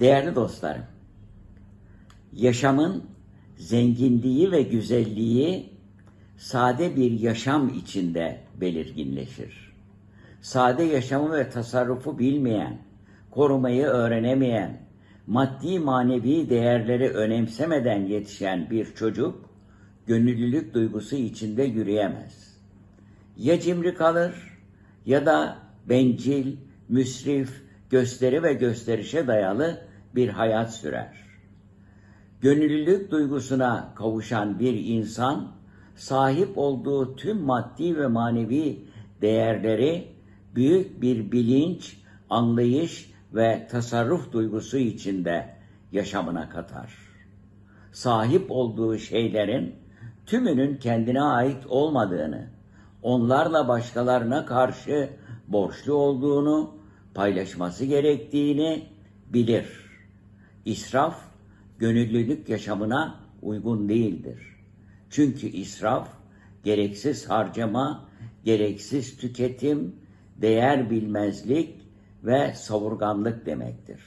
Değerli dostlarım, yaşamın zenginliği ve güzelliği sade bir yaşam içinde belirginleşir. Sade yaşamı ve tasarrufu bilmeyen, korumayı öğrenemeyen, maddi manevi değerleri önemsemeden yetişen bir çocuk, gönüllülük duygusu içinde yürüyemez. Ya cimri kalır ya da bencil, müsrif, gösteri ve gösterişe dayalı bir hayat sürer. Gönüllülük duygusuna kavuşan bir insan, sahip olduğu tüm maddi ve manevi değerleri büyük bir bilinç, anlayış ve tasarruf duygusu içinde yaşamına katar. Sahip olduğu şeylerin tümünün kendine ait olmadığını, onlarla başkalarına karşı borçlu olduğunu, paylaşması gerektiğini bilir. İsraf, gönüllülük yaşamına uygun değildir. Çünkü israf, gereksiz harcama, gereksiz tüketim, değer bilmezlik ve savurganlık demektir.